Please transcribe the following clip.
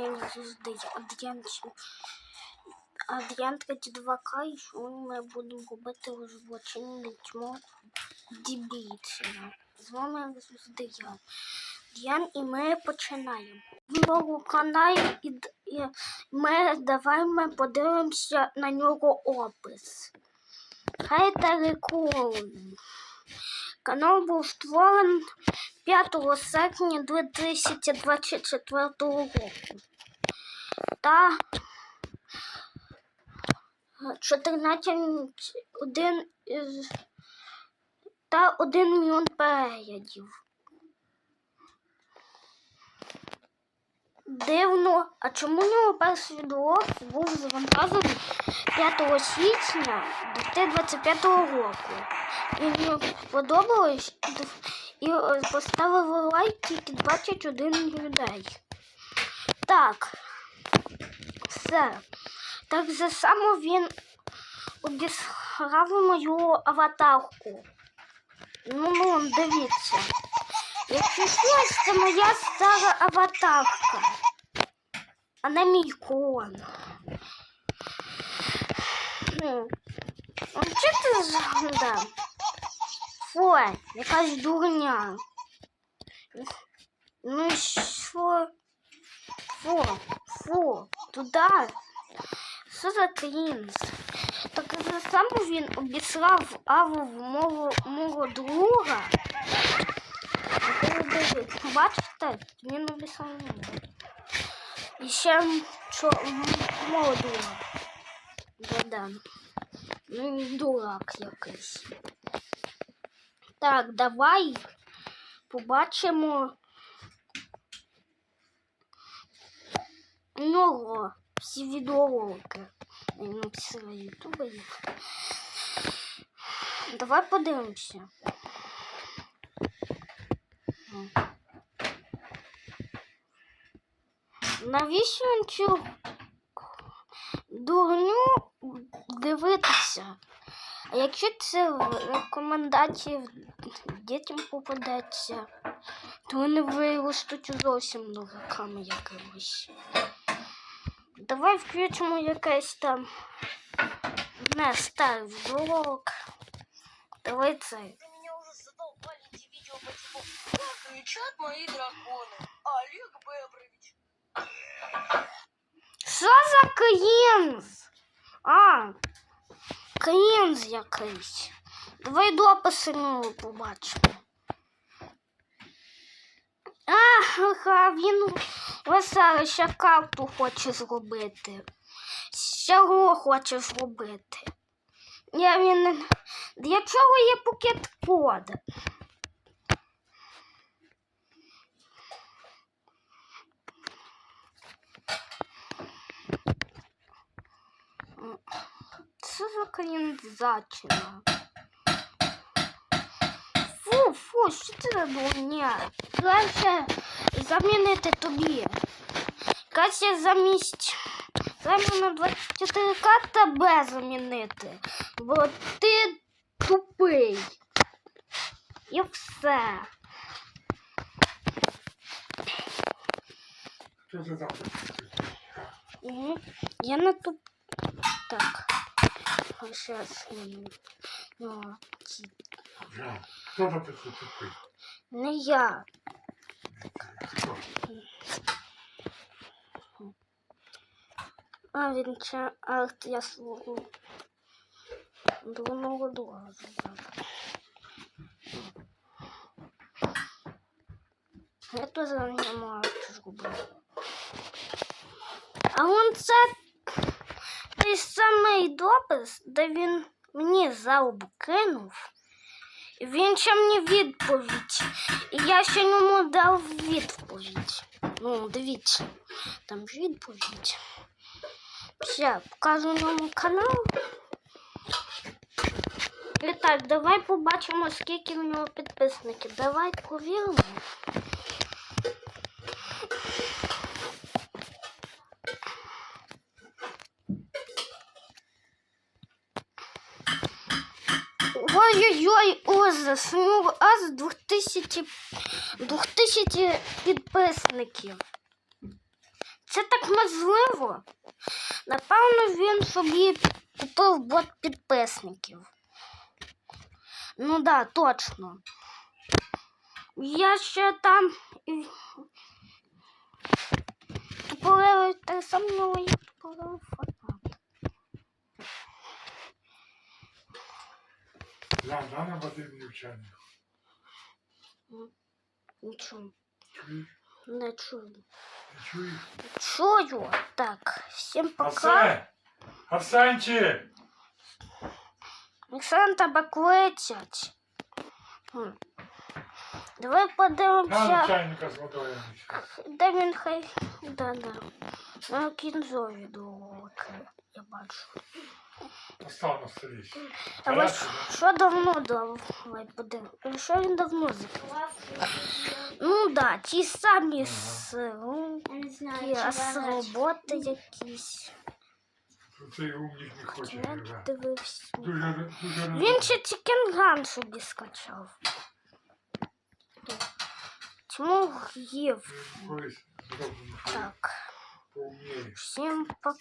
моєї звізди. Адrian, Адrian 32К, і сьогодні ми будемо робити тьмо дебіція. З вами звізди я. Діан, і ми починаємо. В новому каналі і, і ми давай ми подивимося на нього опис. Хай та рекламу. Канал був створений 5 серпня 2024 року. Та 14 один із та 1 мільйон переглядів. Дивно, а чому нього перший відео був завантажений 5 січня 2025 року? І мені сподобалось і поставили лайк тільки 21 людей. Так, все. Так же само він обісрав мою аватарку. Ну, ну, дивіться. Якщо щось, це моя стара аватарка, а не мій клон. Ну, а що це за? Фу, якась дурня. Ну що? Фу, фу, туди. Що за крінж? Так же само він обісрав аву в мого, мого друга. Бачите, він обіцяв мені. І ще м- мого друга. Богдан. Ну, дурак якийсь. Так, давай побачимо у нього всі відеоролики. Написала ютуба. Давай подивимося. Навіщо він цю дурню дивитися? А якщо це рекомендації дітям попадеться, то вони виростуть зовсім дураками якимось. Давай включимо якесь там не старий влог. Давай цей. Да меня уже задолбали эти видео по типу «Как кричат мои драконы». Олег Бебрович. Що за крінз? А, крінз якийсь. Давай дописи ну, побачимо. А, він веселий ще карту хоче зробити. Всього хоче зробити. Я він... Для чого є пакет код? Це за крінзачина. Фу, що це за дурня? Краще замінити тобі. Краще замість на 24К тебе замінити. Бо ти тупий. І все. Угу. Я на туп... Так. А сейчас. Ну, Жан, хто написав такий? не я. Хто? А, він ще... А, я свого... Дурного друга забрав. Я теж не можу зробити. А он це той самий допис, де він мені залбу кинув. Він ще мені відповідь. Я ще йому дав відповідь. Ну, дивіться, там ж відповідь. Все, покажу йому канал. І так, давай побачимо, скільки в нього підписників. Давай повіримо. Ой-ой-ой, у нього аж 2000, 2000 підписників. Це так можливо. Напевно, він собі купив бот підписників. Ну да, точно. Я ще там те саме, але я тупорили фотоапарат. Я да на води мовчання. Нічого, Чуєш? не чую. Не чуєш? Чую. Так, всім пока. Арсен! Арсенчик! Оксан тебе кличуть. Хм. Давай На подивимося, чайника з водою. де він хай. Да, да. На кінзові доволоки, я бачу. Постав на столі. А ось що давно давай подивимося. Що він давно закрив? Ну да, ті самі чи а з роботи якісь. Цей умник не хоче Я дивився. Він ще Чікенган собі скачав. Чому їв? Так, всім пока.